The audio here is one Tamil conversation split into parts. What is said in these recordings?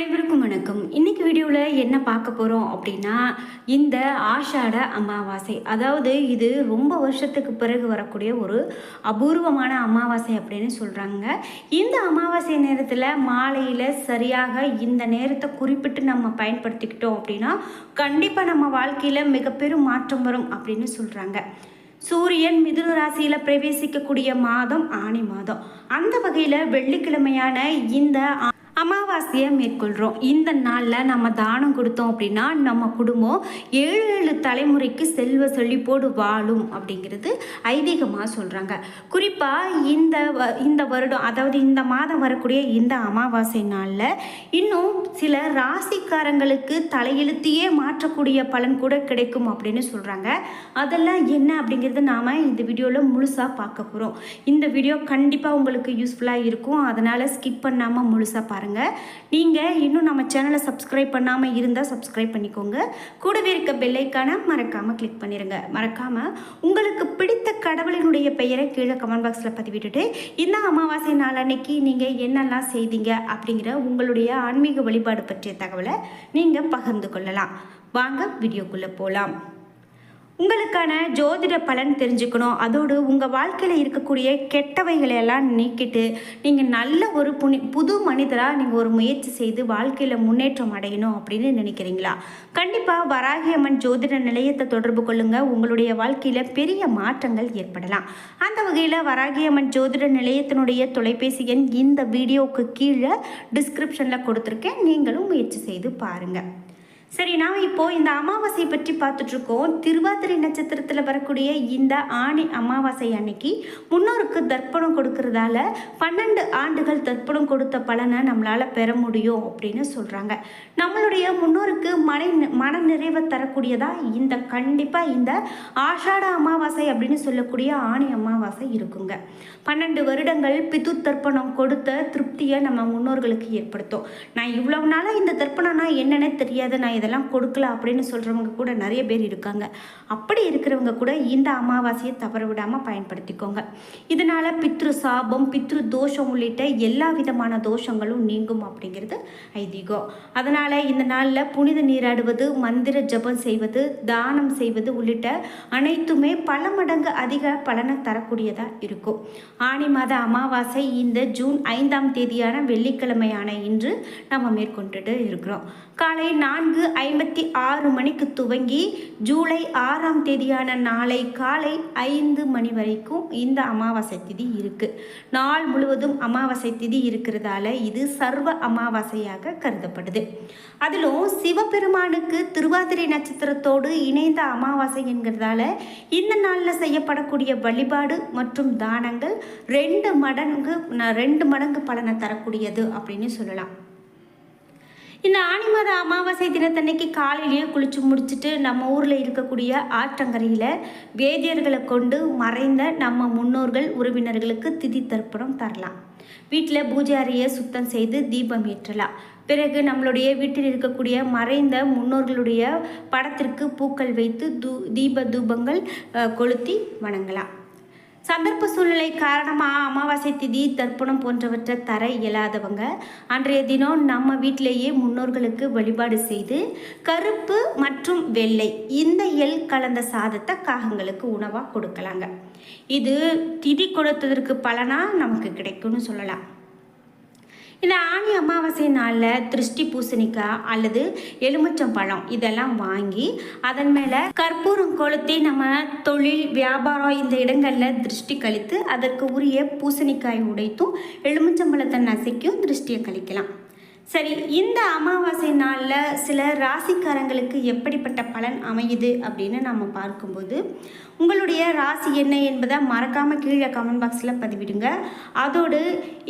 அனைவருக்கும் வணக்கம். இன்னைக்கு வீடியோவில் என்ன பார்க்க போகிறோம் அப்படின்னா இந்த ஆஷாட அமாவாசை. அதாவது இது ரொம்ப வருஷத்துக்கு பிறகு வரக்கூடிய ஒரு அபூர்வமான அமாவாசை அப்படின்னு சொல்கிறாங்க இந்த அமாவாசை நேரத்தில் மாலையில் சரியாக இந்த நேரத்தை குறிப்பிட்டு நம்ம பயன்படுத்திக்கிட்டோம் அப்படின்னா கண்டிப்பாக நம்ம வாழ்க்கையில் மிக பெரும் மாற்றம் வரும் அப்படின்னு சொல்கிறாங்க சூரியன் மிதுன ராசியில் பிரவேசிக்கக்கூடிய மாதம் ஆணி மாதம். அந்த வகையில் வெள்ளிக்கிழமையான இந்த அமாவாசையை மேற்கொள்கிறோம் இந்த நாளில் நம்ம தானம் கொடுத்தோம் அப்படின்னா நம்ம குடும்பம் ஏழு ஏழு தலைமுறைக்கு செல்வ செழிப்போடு வாழும் அப்படிங்கிறது ஐதீகமாக சொல்கிறாங்க குறிப்பாக இந்த இந்த வருடம் அதாவது இந்த மாதம் வரக்கூடிய இந்த அமாவாசை நாளில் இன்னும் சில ராசிக்காரங்களுக்கு தலையெழுத்தியே மாற்றக்கூடிய பலன் கூட கிடைக்கும் அப்படின்னு சொல்கிறாங்க அதெல்லாம் என்ன அப்படிங்கிறது நாம் இந்த வீடியோவில் முழுசாக பார்க்க போகிறோம் இந்த வீடியோ கண்டிப்பாக உங்களுக்கு யூஸ்ஃபுல்லாக இருக்கும். அதனால் ஸ்கிப் பண்ணாமல் முழுசாக பாருங்கள் நீங்கள் இன்னும் நம்ம சேனலை சப்ஸ்கிரைப் பண்ணாமல் இருந்தால் சப்ஸ்கிரைப் பண்ணிக்கோங்க. கூடவே இருக்க பெல்லைக்கான மறக்காமல் கிளிக் பண்ணிடுங்க மறக்காமல் உங்களுக்கு பிடித்த கடவுளினுடைய பெயரை கீழே கமெண்ட் பாக்ஸில் பதிவிட்டுட்டு இந்த அமாவாசை நாள் அன்னைக்கு நீங்கள் என்னெல்லாம் செய்தீங்க அப்படிங்கிற உங்களுடைய ஆன்மீக வழிபாடு பற்றிய தகவலை நீங்கள் பகிர்ந்து கொள்ளலாம். வாங்க வீடியோக்குள்ளே போகலாம் உங்களுக்கான ஜோதிட பலன் தெரிஞ்சுக்கணும். அதோடு உங்கள் வாழ்க்கையில் இருக்கக்கூடிய கெட்டவைகளை எல்லாம் நீக்கிட்டு நீங்கள் நல்ல ஒரு புனி புது மனிதராக நீங்கள் ஒரு முயற்சி செய்து வாழ்க்கையில் முன்னேற்றம் அடையணும் அப்படின்னு நினைக்கிறீங்களா? கண்டிப்பாக வராகியம்மன் ஜோதிட நிலையத்தை தொடர்பு கொள்ளுங்கள் உங்களுடைய வாழ்க்கையில் பெரிய மாற்றங்கள் ஏற்படலாம். அந்த வகையில் வராகியம்மன் ஜோதிட நிலையத்தினுடைய தொலைபேசி எண் இந்த வீடியோவுக்கு கீழே டிஸ்கிரிப்ஷனில் கொடுத்துருக்கேன். நீங்களும் முயற்சி செய்து பாருங்கள் சரி நாம் இப்போ இந்த அமாவாசை பற்றி பார்த்துட்ருக்கோம். திருவாதிரை நட்சத்திரத்தில் வரக்கூடிய இந்த ஆணி அமாவாசை அன்னைக்கு முன்னோருக்கு தர்ப்பணம் கொடுக்கறதால பன்னெண்டு ஆண்டுகள் தர்ப்பணம் கொடுத்த பலனை நம்மளால் பெற முடியும் அப்படின்னு சொல்கிறாங்க நம்மளுடைய முன்னோருக்கு மனை மன நிறைவை தரக்கூடியதாக இந்த கண்டிப்பாக இந்த ஆஷாட அமாவாசை அப்படின்னு சொல்லக்கூடிய ஆணி அமாவாசை இருக்குங்க. பன்னெண்டு வருடங்கள் பித்து தர்ப்பணம் கொடுத்த திருப்தியை நம்ம முன்னோர்களுக்கு ஏற்படுத்தும். நான் இவ்வளவு நாளாக இந்த தர்ப்பணம்னா என்னென்னு தெரியாது. நான் இதெல்லாம் கொடுக்கல அப்படின்னு சொல்கிறவங்க கூட நிறைய பேர் இருக்காங்க. அப்படி இருக்கிறவங்க கூட இந்த அமாவாசையை தவற விடாமல் பயன்படுத்திக்கோங்க. இதனால் பித்ரு சாபம் பித்ரு தோஷம் உள்ளிட்ட எல்லா விதமான தோஷங்களும் நீங்கும் அப்படிங்கிறது ஐதீகம். அதனால் இந்த நாளில் புனித நீராடுவது மந்திர ஜபம் செய்வது தானம் செய்வது உள்ளிட்ட அனைத்துமே பல மடங்கு அதிக பலனை தரக்கூடியதாக இருக்கும். ஆணி மாத அமாவாசை இந்த ஜூன் ஐந்தாம் தேதியான வெள்ளிக்கிழமையான இன்று நம்ம மேற்கொண்டுட்டு இருக்கிறோம். காலை நான்கு ஐம்பத்தி ஆறு மணிக்கு துவங்கி ஜூலை ஆறாம் தேதியான நாளை காலை ஐந்து மணி வரைக்கும் இந்த அமாவாசை திதி இருக்குது நாள் முழுவதும் அமாவாசை திதி இருக்கிறதால இது சர்வ அமாவாசையாக கருதப்படுது. அதிலும் சிவபெருமானுக்கு திருவாதிரை நட்சத்திரத்தோடு இணைந்த அமாவாசை என்கிறதால இந்த நாளில் செய்யப்படக்கூடிய வழிபாடு மற்றும் தானங்கள் ரெண்டு மடங்கு ந- ரெண்டு மடங்கு பலனை தரக்கூடியது அப்படின்னு சொல்லலாம். இந்த ஆனி மாத அமாவாசை தினத்தன்னைக்கு காலையிலேயே குளிச்சு முடிச்சுட்டு நம்ம ஊரில் இருக்கக்கூடிய ஆற்றங்கரையில் வேதியர்களை கொண்டு மறைந்த நம்ம முன்னோர்கள் உறவினர்களுக்கு திதி தர்ப்பணம் தரலாம். வீட்டில் பூஜை அறையை சுத்தம் செய்து தீபம் ஏற்றலாம். பிறகு நம்மளுடைய வீட்டில் இருக்கக்கூடிய மறைந்த முன்னோர்களுடைய படத்திற்கு பூக்கள் வைத்து தூ தீப தூபங்கள் கொளுத்தி வணங்கலாம். சந்தர்ப்ப சூழ்நிலை காரணமாக அமாவாசை திதி தர்ப்பணம் போன்றவற்றை தர இயலாதவங்க அன்றைய தினம் நம்ம வீட்டிலேயே முன்னோர்களுக்கு வழிபாடு செய்து கருப்பு மற்றும் வெள்ளை இந்த எள் கலந்த சாதத்தை காகங்களுக்கு உணவாக கொடுக்கலாங்க. இது திதி கொடுத்ததற்கு பலனாக நமக்கு கிடைக்கும்னு சொல்லலாம். இந்த ஆணி அமாவாசை நாளில் திருஷ்டி பூசணிக்காய் அல்லது எலுமிச்சம் பழம் இதெல்லாம் வாங்கி அதன் மேலே கற்பூரம் கொளுத்தி நம்ம தொழில் வியாபாரம் இந்த இடங்களில் திருஷ்டி கழித்து அதற்கு உரிய பூசணிக்காய் உடைத்தும் எலுமிச்சம்பழத்தை நசுக்கியும் திருஷ்டியை கழிக்கலாம். சரி இந்த அமாவாசை நாளில் சில ராசிக்காரங்களுக்கு எப்படிப்பட்ட பலன் அமையுது அப்படின்னு நம்ம பார்க்கும்போது உங்களுடைய ராசி என்ன என்பதை மறக்காமல் கீழே கமெண்ட் பாக்ஸில் பதிவிடுங்க. அதோடு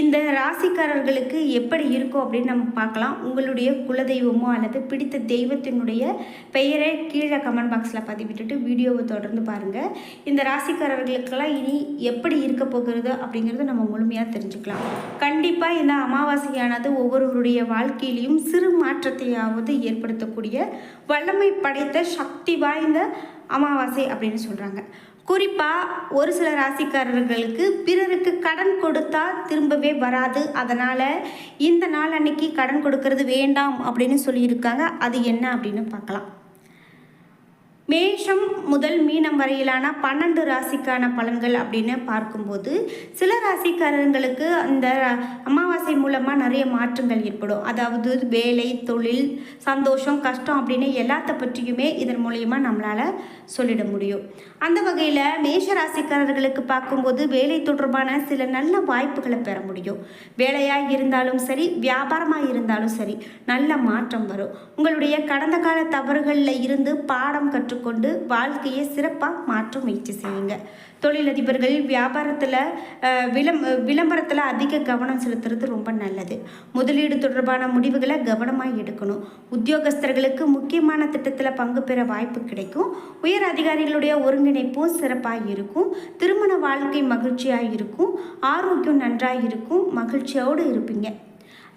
இந்த ராசிக்காரர்களுக்கு எப்படி இருக்கும் அப்படின்னு நம்ம பார்க்கலாம். உங்களுடைய குலதெய்வமோ அல்லது பிடித்த தெய்வத்தினுடைய பெயரை கீழே கமெண்ட் பாக்ஸில் பதிவிட்டுட்டு வீடியோவை தொடர்ந்து பாருங்கள் இந்த ராசிக்காரர்களுக்கெல்லாம் இனி எப்படி இருக்க போகிறது அப்படிங்கிறத நம்ம முழுமையாக தெரிஞ்சுக்கலாம். கண்டிப்பாக இந்த அமாவாசையானது ஒவ்வொருவருடைய வாழ்க்கையிலையும் சிறு மாற்றத்தையாவது ஏற்படுத்தக்கூடிய வல்லமை படைத்த சக்தி வாய்ந்த அமாவாசை அப்படின்னு சொல்கிறாங்க குறிப்பாக ஒரு சில ராசிக்காரர்களுக்கு பிறருக்கு கடன் கொடுத்தா திரும்பவே வராது. அதனால் இந்த நாள் அன்னைக்கு கடன் கொடுக்கறது வேண்டாம் அப்படின்னு சொல்லியிருக்காங்க. அது என்ன அப்படின்னு பார்க்கலாம். மேஷம் முதல் மீனம் வரையிலான பன்னெண்டு ராசிக்கான பலன்கள் அப்படின்னு பார்க்கும்போது சில ராசிக்காரர்களுக்கு அந்த அமாவாசை மூலமாக நிறைய மாற்றங்கள் ஏற்படும். அதாவது வேலை தொழில் சந்தோஷம் கஷ்டம் அப்படின்னு எல்லாத்த பற்றியுமே இதன் மூலயமா நம்மளால் சொல்லிட முடியும். அந்த வகையில் மேஷ ராசிக்காரர்களுக்கு பார்க்கும்போது வேலை தொடர்பான சில நல்ல வாய்ப்புகளை பெற முடியும். வேலையாக இருந்தாலும் சரி வியாபாரமாக இருந்தாலும் சரி நல்ல மாற்றம் வரும். உங்களுடைய கடந்த கால தவறுகளில் இருந்து பாடம் கற்று கற்றுக்கொண்டு வாழ்க்கையை சிறப்பாக மாற்ற முயற்சி செய்யுங்க. தொழிலதிபர்கள் வியாபாரத்தில் விளம் விளம்பரத்தில் அதிக கவனம் செலுத்துறது ரொம்ப நல்லது. முதலீடு தொடர்பான முடிவுகளை கவனமாக எடுக்கணும். உத்தியோகஸ்தர்களுக்கு முக்கியமான திட்டத்தில் பங்கு பெற வாய்ப்பு கிடைக்கும். உயர் அதிகாரிகளுடைய ஒருங்கிணைப்பும் சிறப்பாக இருக்கும். திருமண வாழ்க்கை மகிழ்ச்சியாக இருக்கும். ஆரோக்கியம் நன்றாக இருக்கும். மகிழ்ச்சியோடு இருப்பீங்க.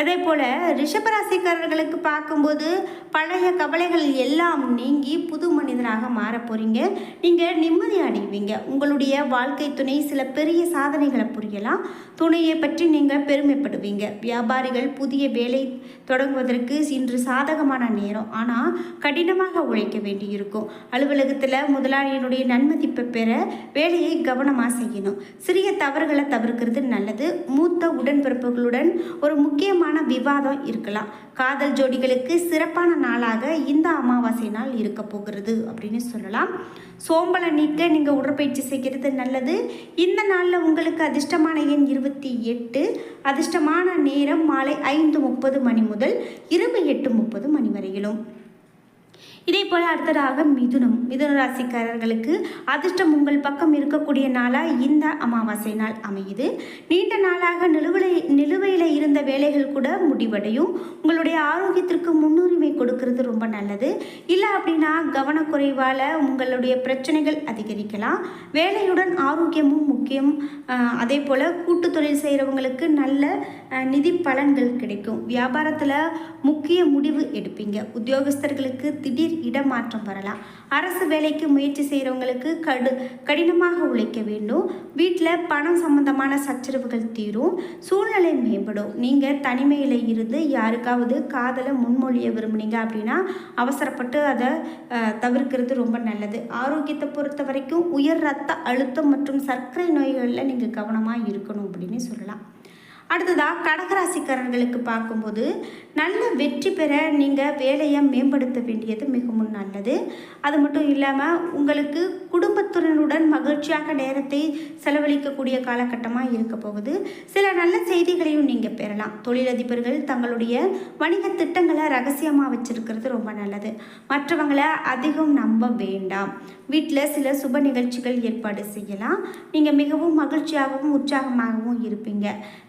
அதே போல் ரிஷபராசிக்காரர்களுக்கு பார்க்கும்போது பழைய கவலைகள் எல்லாம் நீங்கி புது மனிதனாக மாற போகிறீங்க நீங்கள் நிம்மதி அடைவீங்க. உங்களுடைய வாழ்க்கை துணை சில பெரிய சாதனைகளை புரியலாம். துணையை பற்றி நீங்கள் பெருமைப்படுவீங்க. வியாபாரிகள் புதிய வேலை தொடங்குவதற்கு இன்று சாதகமான நேரம். ஆனால் கடினமாக உழைக்க வேண்டியிருக்கும். அலுவலகத்தில் முதலாளியினுடைய நன்மதிப்பை பெற வேலையை கவனமாக செய்யணும். சிறிய தவறுகளை தவிர்க்கிறது நல்லது. மூத்த உடன்பிறப்புகளுடன் ஒரு முக்கியமான விவாதம் இருக்கலாம். காதல் ஜோடிகளுக்கு சிறப்பான நாளாக இந்த அமாவாசை நாள் இருக்க போகிறது அப்படின்னு சொல்லலாம். சோம்பலை நீக்க நீங்கள் உடற்பயிற்சி செய்கிறது நல்லது. இந்த நாளில் உங்களுக்கு அதிர்ஷ்டமான எண் இருபத்தி எட்டு அதிர்ஷ்டமான நேரம் மாலை ஐந்து முப்பது மணி முதல் இரவு எட்டு முப்பது மணி வரையிலும். இதே போல் அடுத்ததாக மிதுனம். மிதுன ராசிக்காரர்களுக்கு அதிர்ஷ்டம் உங்கள் பக்கம் இருக்கக்கூடிய நாளாக இந்த அமாவாசை நாள் அமையுது. நீண்ட நாளாக நிலுவலை நிலுவையில் இருந்த வேலைகள் கூட முடிவடையும். உங்களுடைய ஆரோக்கியத்திற்கு முன்னுரிமை கொடுக்கறது ரொம்ப நல்லது. இல்லை அப்படின்னா கவனக்குறைவால் உங்களுடைய பிரச்சனைகள் அதிகரிக்கலாம். வேலையுடன் ஆரோக்கியமும் முக்கியம். அதே போல் கூட்டு தொழில் செய்கிறவங்களுக்கு நல்ல நிதி பலன்கள் கிடைக்கும். வியாபாரத்தில் முக்கிய முடிவு எடுப்பீங்க. உத்தியோகஸ்தர்களுக்கு திடீர் இடமாற்றம் வரலாம். அரசு வேலைக்கு முயற்சி செய்கிறவங்களுக்கு கடு கடினமாக உழைக்க வேண்டும். வீட்டில் பணம் சம்பந்தமான சச்சரவுகள் தீரும். சூழ்நிலை மேம்படும். நீங்கள் தனிமையில் இருந்து யாருக்காவது காதலை முன்மொழிய விரும்புனீங்க அப்படின்னா அவசரப்பட்டு அதை தவிர்க்கிறது ரொம்ப நல்லது. ஆரோக்கியத்தை பொறுத்த வரைக்கும் உயர் ரத்த அழுத்தம் மற்றும் சர்க்கரை நோய்களில் நீங்கள் கவனமாக இருக்கணும் அப்படின்னு சொல்லலாம். அடுத்ததாக கடகராசிக்காரர்களுக்கு பார்க்கும்போது நல்ல வெற்றி பெற நீங்கள் வேலையை மேம்படுத்த வேண்டியது மிகவும் நல்லது. அது மட்டும் இல்லாமல் உங்களுக்கு குடும்ப நண்பர்களுடன் மகிழ்ச்சியாக நேரத்தை செலவழிக்கக்கூடிய காலகட்டமாக இருக்க போகுது. சில நல்ல செய்திகளையும் நீங்கள் பெறலாம். தொழிலதிபர்கள் தங்களுடைய வணிக திட்டங்களை ரகசியமாக வச்சிருக்கிறது ரொம்ப நல்லது. மற்றவங்களை அதிகம் நம்ப வேண்டாம். வீட்டில் சில சுப நிகழ்ச்சிகள் ஏற்பாடு செய்யலாம். நீங்கள் மிகவும் மகிழ்ச்சியாகவும் உற்சாகமாகவும் இருப்பீங்க.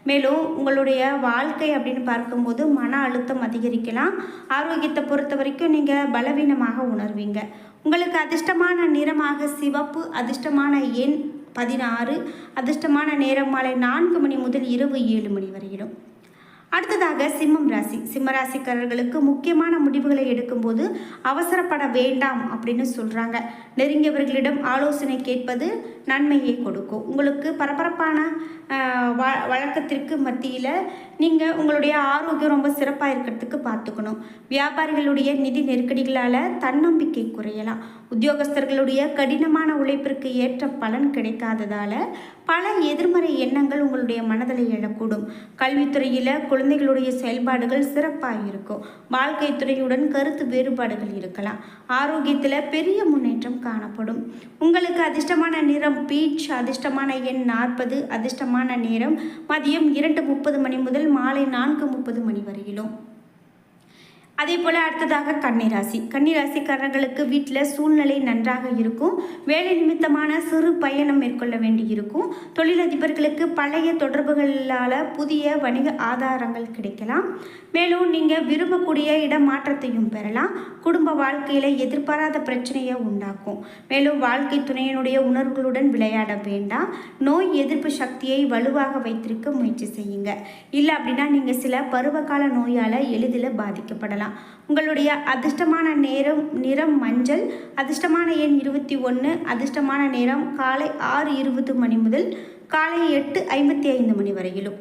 மேலும் உங்களுடைய வாழ்க்கை அப்படின்னு பார்க்கும்போது மன அழுத்தம் அதிகரிக்கலாம். ஆரோக்கியத்தை பொறுத்த வரைக்கும் நீங்கள் பலவீனமாக உணர்வீங்க. உங்களுக்கு அதிர்ஷ்டமான நிறமாக சிவப்பு அதிர்ஷ்டமான எண் பதினாறு அதிர்ஷ்டமான நேரம் மாலை நான்கு மணி முதல் இரவு ஏழு மணி வரையிலும். அடுத்ததாக சிம்மம் ராசி. சிம்ம ராசிக்காரர்களுக்கு முக்கியமான முடிவுகளை எடுக்கும்போது அவசரப்பட வேண்டாம் அப்படின்னு சொல்கிறாங்க நெருங்கியவர்களிடம் ஆலோசனை கேட்பது நன்மையை கொடுக்கும். உங்களுக்கு பரபரப்பான வ வழக்கத்திற்கு மத்தியில் நீங்கள் உங்களுடைய ஆரோக்கியம் ரொம்ப சிறப்பாக இருக்கிறதுக்கு பார்த்துக்கணும். வியாபாரிகளுடைய நிதி நெருக்கடிகளால் தன்னம்பிக்கை குறையலாம். உத்தியோகஸ்தர்களுடைய கடினமான உழைப்பிற்கு ஏற்ற பலன் கிடைக்காததால் பல எதிர்மறை எண்ணங்கள் உங்களுடைய மனதில் எழக்கூடும். கல்வித்துறையில் குழந்தைகளுடைய செயல்பாடுகள் சிறப்பாக இருக்கும். வாழ்க்கை துறையுடன் கருத்து வேறுபாடுகள் இருக்கலாம். ஆரோக்கியத்தில் பெரிய முன்னேற்றம் காணப்படும். உங்களுக்கு அதிர்ஷ்டமான நிறம் பீச் அதிர்ஷ்டமான எண் நாற்பது அதிர்ஷ்டமான நேரம் மதியம் இரண்டு முப்பது மணி முதல் மாலை நான்கு முப்பது மணி வரையிலும். அதே போல் அடுத்ததாக கன்னிராசி கன்னிராசிக்காரர்களுக்கு வீட்டில் சூழ்நிலை நன்றாக இருக்கும். வேலை நிமித்தமான சிறு பயணம் மேற்கொள்ள வேண்டியிருக்கும். தொழிலதிபர்களுக்கு பழைய தொடர்புகளால் புதிய வணிக ஆதாரங்கள் கிடைக்கலாம். மேலும் நீங்கள் விரும்பக்கூடிய இடமாற்றத்தையும் பெறலாம். குடும்ப வாழ்க்கையில் எதிர்பாராத பிரச்சனையை உண்டாக்கும். மேலும் வாழ்க்கை துணையினுடைய உணர்வுகளுடன் விளையாட வேண்டாம். நோய் எதிர்ப்பு சக்தியை வலுவாக வைத்திருக்க முயற்சி செய்யுங்க. இல்லை அப்படின்னா நீங்கள் சில பருவகால நோயால் எளிதில் பாதிக்கப்படலாம். உங்களுடைய அதிர்ஷ்டமான நேரம் நிறம் மஞ்சள் அதிர்ஷ்டமான எண் இருபத்தி ஒன்று அதிர்ஷ்டமான நேரம் காலை ஆறு இருபது மணி முதல் காலை எட்டு ஐம்பத்தி ஐந்து மணி வரையிலும்.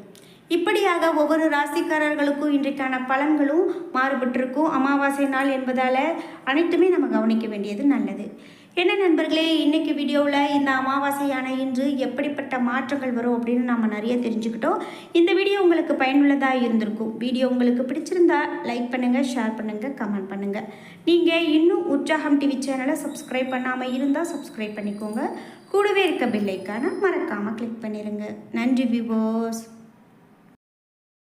இப்படியாக ஒவ்வொரு ராசிக்காரர்களுக்கும் இன்றைக்கான பலன்களும் மாறுபட்டிருக்கும். அமாவாசை நாள் என்பதால் அனைத்துமே நம்ம கவனிக்க வேண்டியது நல்லது. என்ன நண்பர்களே இன்னைக்கு வீடியோவில் இந்த அமாவாசையான இன்று எப்படிப்பட்ட மாற்றங்கள் வரும் அப்படின்னு நம்ம நிறைய தெரிஞ்சுக்கிட்டோம். இந்த வீடியோ உங்களுக்கு பயனுள்ளதாக இருந்திருக்கும். வீடியோ உங்களுக்கு பிடிச்சிருந்தா லைக் பண்ணுங்கள் ஷேர் பண்ணுங்கள் கமெண்ட் பண்ணுங்கள் நீங்கள் இன்னும் உற்சாகம் டிவி சேனலை சப்ஸ்கிரைப் பண்ணாமல் இருந்தால் சப்ஸ்கிரைப் பண்ணிக்கோங்க. கூடவே இருக்க பெல்லைக்கான மறக்காமல் கிளிக் பண்ணிடுங்க நன்றி விவோஸ்